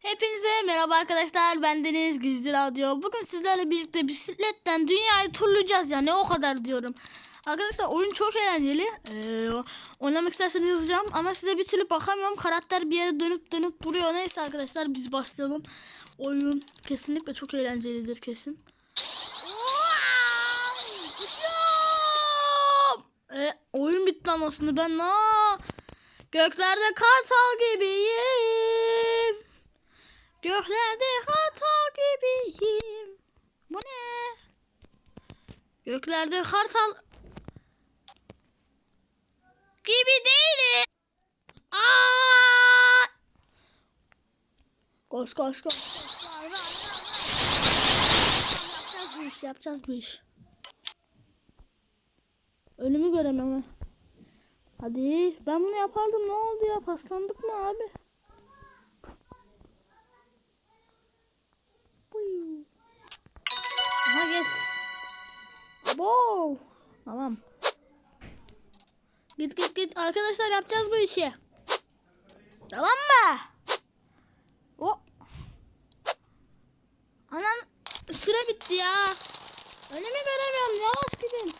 Hepinize merhaba arkadaşlar. Ben Deniz Gizli Radyo. Bugün sizlerle birlikte bisikletten dünyayı turlayacağız yani o kadar diyorum. Arkadaşlar oyun çok eğlenceli. Ee, oynamak isterseniz yazacağım ama size bir türlü bakamıyorum. Karakter bir yere dönüp dönüp duruyor. Neyse arkadaşlar biz başlayalım. Oyun kesinlikle çok eğlencelidir kesin. E, oyun bitti ama aslında ben na göklerde kartal gibiyim. Göklerde kartal gibiyim. Bu ne? Göklerde kartal gibi değilim. Aa! Koş koş koş. Yapacağız bu iş, yapacağız bu iş. Önümü göremem ha. Hadi ben bunu yapardım ne oldu ya paslandık mı abi? Wow. Tamam. Git git git arkadaşlar yapacağız bu işi. Tamam mı? O. Anam süre bitti ya. Önümü göremiyorum yavaş gidin.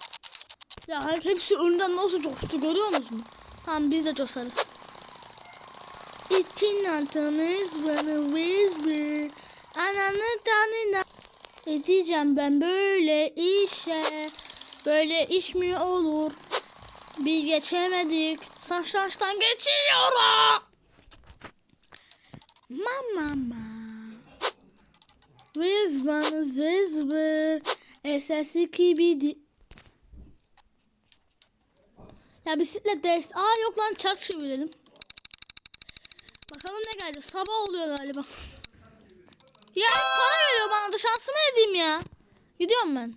Ya hep- hepsi önden nasıl coştu görüyor musunuz? Tamam biz de coşarız. İçin atınız bana whisper. Ananı tanına. Edeceğim ben böyle işe. Böyle iş mi olur? Bir geçemedik. Saçlaştan geçiyorum. Mama mama. Whisper whisper. Esesi gibi ya bisiklet değişti. Aa yok lan çark çevirelim. Bakalım ne geldi. Sabah oluyor galiba. ya para bana da şansımı edeyim ya. Gidiyorum ben.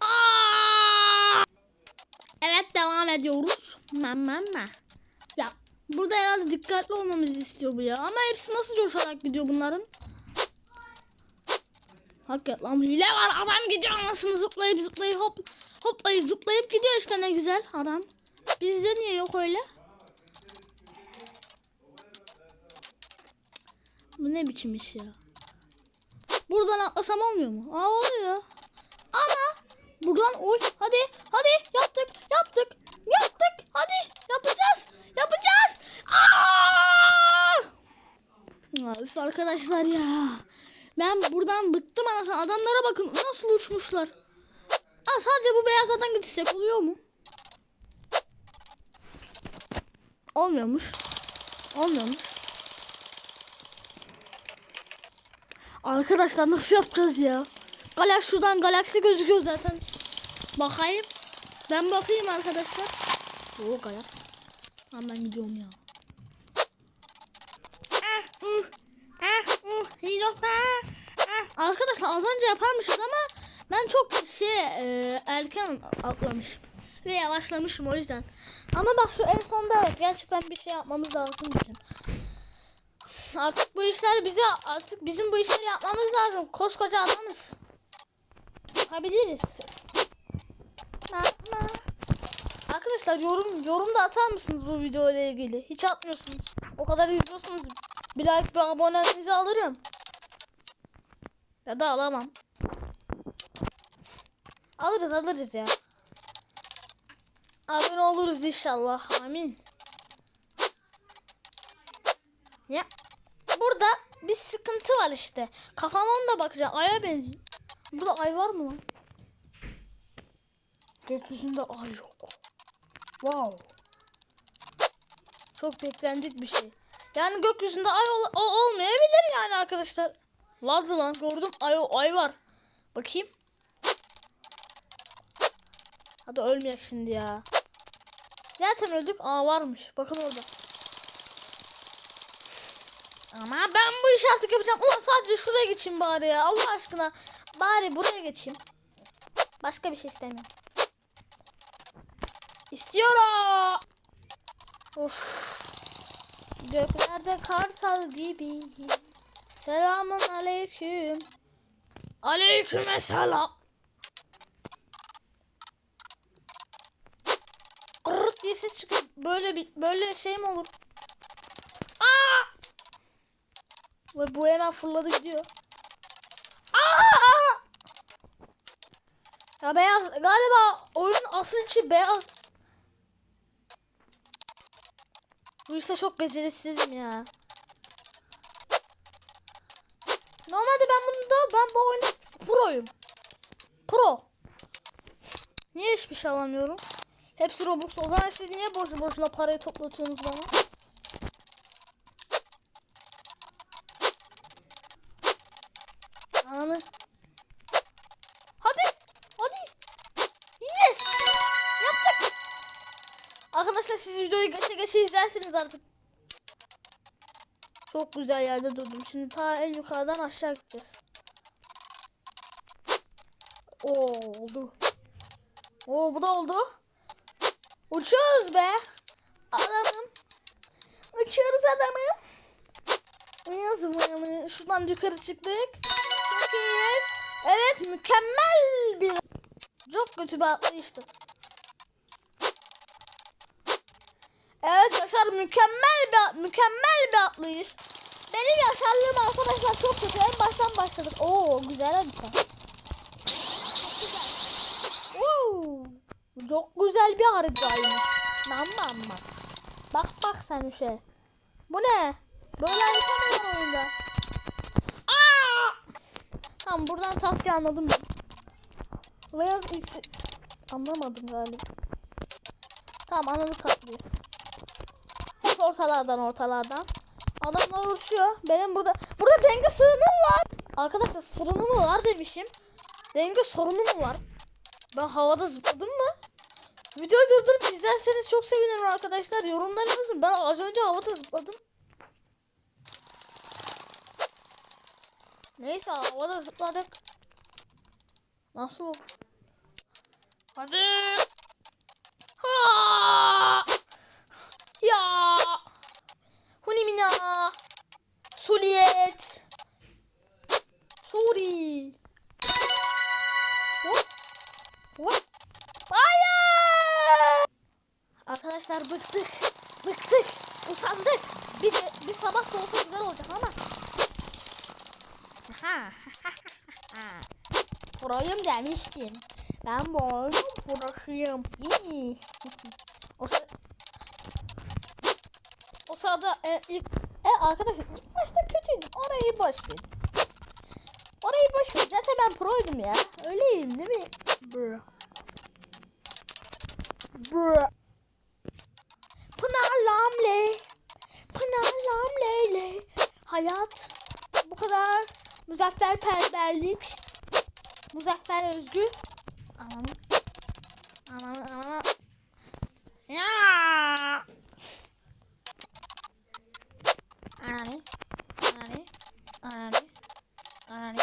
Aa! Evet devam ediyoruz. Mama. Ya burada herhalde dikkatli olmamızı istiyor bu ya. Ama hepsi nasıl coşarak gidiyor bunların? Hakikaten lan hile var adam gidiyor anasını zıplayıp zıplayıp hop hoplayıp zıplayıp gidiyor işte ne güzel adam. Bizde niye yok öyle? Bu ne biçim iş ya? Buradan atlasam olmuyor mu? Aa oluyor. Ama buradan oy hadi hadi yaptık yaptık yaptık hadi yapacağız yapacağız. Aa! Üf arkadaşlar ya. Ben buradan bıktım anasını. Adamlara bakın nasıl uçmuşlar. Aa, sadece bu beyazlardan gidişsek oluyor mu? Olmuyormuş. Olmuyormuş. Arkadaşlar nasıl yapacağız ya? Galaksi şuradan galaksi gözüküyor zaten. Bakayım. Ben bakayım arkadaşlar. Oo galaksi. Hemen gidiyorum ya. Ah, uh. Ah, uh, hero, ah, ah. Arkadaşlar az önce yaparmışız ama ben çok şey e, erken atlamışım ve yavaşlamışım o yüzden. Ama bak şu en sonda evet gerçekten bir şey yapmamız lazım için. Artık bu işler bize artık bizim bu işleri yapmamız lazım. Koskoca adamız. Yapabiliriz. Yapma. Arkadaşlar yorum yorum da atar mısınız bu video ile ilgili? Hiç atmıyorsunuz. O kadar izliyorsunuz. Bir like bir abonenizi alırım. Ya da alamam. Alırız alırız ya. Abone oluruz inşallah. Amin. Ya. Burada bir sıkıntı var işte. Kafamdan da bakacağım. Aya benziyor. Burada ay var mı lan? Gökyüzünde ay yok. Wow. Çok beklendik bir şey. Yani gökyüzünde ay ol- olmayabilir yani arkadaşlar. Vardı lan gördüm ay ay var. Bakayım. Hadi ölmeyek şimdi ya. Zaten öldük. Aa varmış. Bakın orada. Ama ben bu işi artık yapacağım. Ulan sadece şuraya geçeyim bari ya. Allah aşkına. Bari buraya geçeyim. Başka bir şey istemiyorum. İstiyorum. Of. Göklerde kartal gibiyim. Selamun aleyküm. Aleyküm selam. Kırırt diye ses çıkıyor. Böyle bir böyle şey mi olur? Aa! Ve bu hemen fırladı gidiyor. Aa! Ya beyaz galiba oyun asıl içi beyaz. Bu işte çok beceriksizim ya. Normalde ben bunda ben bu oyunda proyum. Pro. Niye hiçbir şey alamıyorum? Hepsi Robux. O zaman siz niye boşu boşuna parayı toplatıyorsunuz bana? Arkadaşlar siz videoyu geçe geçe izlersiniz artık. Çok güzel yerde durdum. Şimdi ta en yukarıdan aşağı gideceğiz. Oo oldu. Oo bu da oldu. Uçuyoruz be. Adamım. Uçuyoruz adamım. Yazımını şuradan yukarı çıktık. Çok iyiyiz. Evet mükemmel bir çok kötü bir atlayıştı. Evet Yaşar mükemmel bir mükemmel bir atlayış. Benim yaşarlığım arkadaşlar çok kötü. En baştan başladık. Oo güzel hadi sen. Oo, çok güzel bir haritaymış. Mamma amma. Bak bak sen şey. Bu ne? Böyle harita mı var oyunda? Aa! Tamam buradan tahtayı anladım ben. Anlamadım galiba. Tamam anladım tatlıyı. Ortalardan ortalardan. Adamlar uçuyor. Benim burada... Burada denge sorunu var. Arkadaşlar sorunu mu var demişim. Denge sorunu mu var? Ben havada zıpladım mı? Videoyu durdurup izlerseniz çok sevinirim arkadaşlar. Yorumlarınızı ben az önce havada zıpladım. Neyse havada zıpladık. Nasıl? Hadi. Ha! Ya. Hunimina. Suliyet. Suri. Hop. Arkadaşlar bıktık. Bıktık. Usandık. Bir, de, bir sabah da olsa güzel olacak ama. Proyum demiştim. Ben bu oyunun prosuyum. O, sırada e, ilk, e, arkadaşlar ilk başta kötüydüm. Orayı boş ver. Orayı boş ver. Zaten ben proydum ya. Öyleyim değil mi? Bro. Bro. Pınar Lamle. Pınar Lamleyle. Hayat bu kadar muzaffer perverlik. Muzaffer Özgü. Anam. Anam anam. Ya. Anani. Anani. Anani. Anani.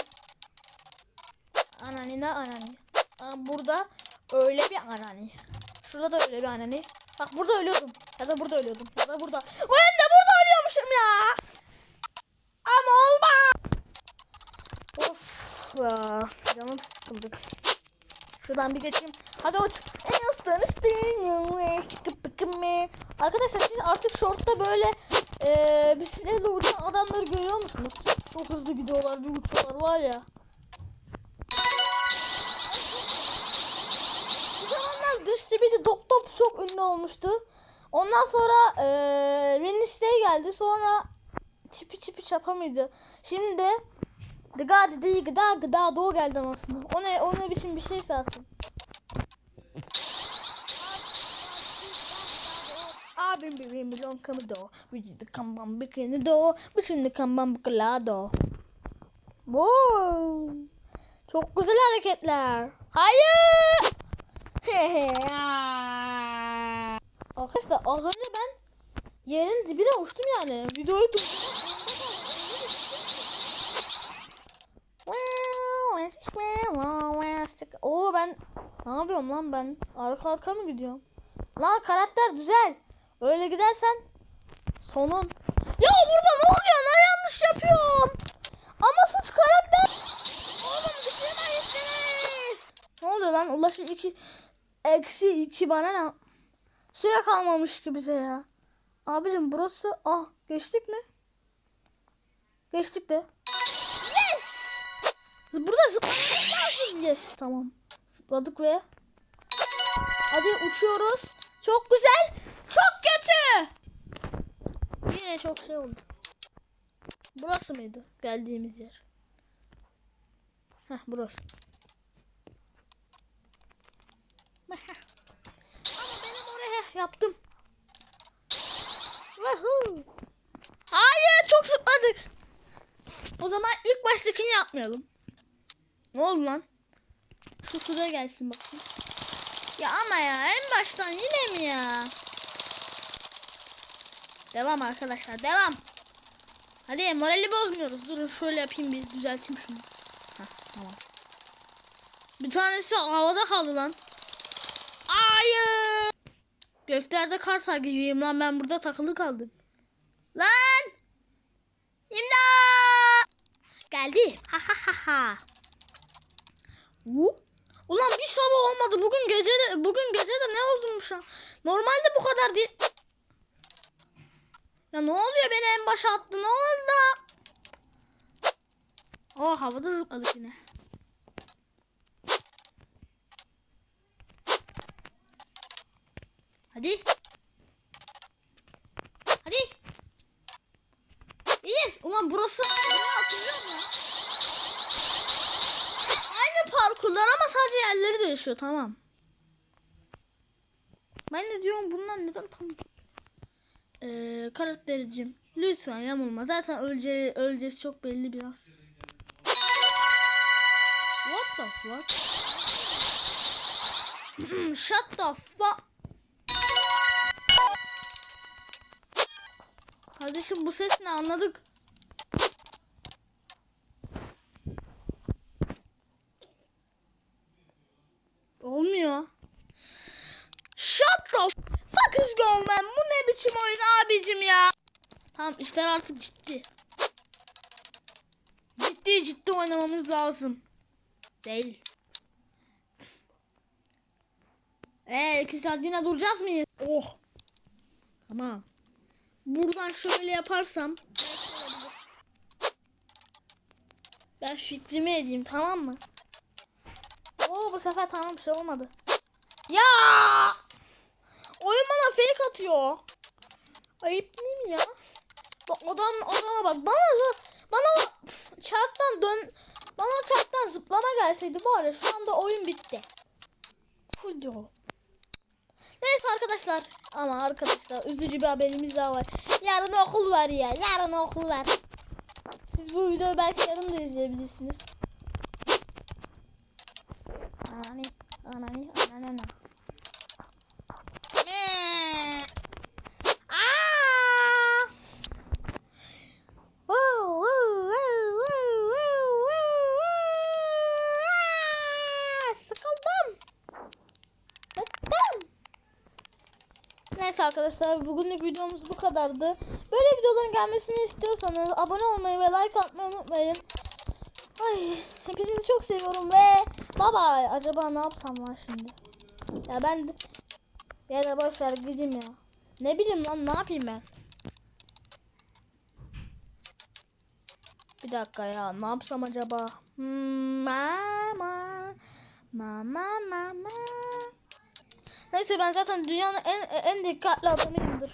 De anani. Aa, Burada öyle bir anani. Şurada da öyle bir anani. Bak burada ölüyordum. Ya da burada ölüyordum. Ya da burada. Ben de burada ölüyormuşum ya. Ama olma. Of ya. Canım sıkıldı. Şuradan bir geçeyim. Hadi uç. Arkadaşlar siz artık shortta böyle e, bisikletle uçan adamları görüyor musunuz? Çok hızlı gidiyorlar bir uçuyorlar var ya. Dış tipi Dop Top çok ünlü olmuştu. Ondan sonra eee Wednesday geldi. Sonra çipi çipi çapa mıydı? Şimdi Gıda dedi gıda gıda doğu geldi aslında. O ne o ne biçim bir şeyse artık. Abim bir milyon kamı do. Vücudu kamban bikini do. Bütün kamban bıkla do. Wow. Çok güzel hareketler. Hayır. Arkadaşlar az önce ben yerin dibine uçtum yani. Videoyu durdurdum. Oo ben ne yapıyorum lan ben? Arka arka mı gidiyorum? Lan karakter güzel. Öyle gidersen sonun. Ya burada ne oluyor? Ne yanlış yapıyorum? Ama suç karakter. Oğlum bitiremeyiz. Ne oluyor lan? Ulaşı iki eksi iki bana ne? Süre kalmamış ki bize ya. Abicim burası ah geçtik mi? Geçtik de. Yes! Burada zıplamamız lazım. Yes tamam. Zıpladık ve hadi uçuyoruz. Çok güzel. Çok kötü. Yine çok şey oldu. Burası mıydı geldiğimiz yer? Heh burası. Ama yaptım. Woohoo. Hayır çok zıpladık. O zaman ilk baştakini yapmayalım. Ne oldu lan? Şu şuraya gelsin bakayım. Ya ama ya en baştan yine mi ya? Devam arkadaşlar devam. Hadi morali bozmuyoruz. Durun şöyle yapayım bir düzelteyim şunu. Heh, tamam. Bir tanesi havada kaldı lan. Hayır. Göklerde kar takibiyim lan ben burada takılı kaldım. Lan! İmdat! Geldi. Ha ha ha ha. Ulan bir sabah olmadı. Bugün gece de, bugün gece de ne uzunmuş ha. Normalde bu kadar değil. Ya ne oluyor beni en başa attı ne oldu? Oh havada zıpladık yine. Hadi. Hadi. Yes. Ulan burası? Aynı parkurlar ama sadece yerleri değişiyor tamam. Ben de diyorum bunlar neden tam ee, karaktericim lütfen yamulma zaten öleceği, öleceğiz çok belli biraz. What the fuck? Shut the fuck. Kardeşim bu ses ne anladık. Olmuyor. Shut the fuck is going man. Bu ne biçim oyun abicim ya. Tamam işler artık ciddi. Ciddi ciddi oynamamız lazım. Değil. Eee iki saat yine duracağız mıyız? Oh. Tamam. Buradan şöyle yaparsam. Ben fikrimi edeyim tamam mı? Oo bu sefer tamam bir şey olmadı. Ya! Oyun bana fake atıyor. Ayıp değil mi ya? Bak adam adama bak bana bana çarktan dön bana çarktan zıplama gelseydi var ya şu anda oyun bitti. Full. Neyse arkadaşlar ama arkadaşlar üzücü bir haberimiz daha var. Yarın okul var ya yarın okul var. Siz bu videoyu belki yarın da izleyebilirsiniz. Anani, anani, ananana. Meee. Aa! Wow, wow, wow, wow, wow, wow, wow. Sıkıldım. Bıktım. Neyse arkadaşlar bugünlük videomuz bu kadardı. Böyle videoların gelmesini istiyorsanız abone olmayı ve like atmayı unutmayın. Ay hepinizi çok seviyorum ve baba acaba ne yapsam var şimdi? Ya ben ya da boş gideyim ya. Ne bileyim lan ne yapayım ben? Bir dakika ya ne yapsam acaba? Hmm, mama mama mama Neyse ben zaten dünyanın en en dikkatli adamıyımdır.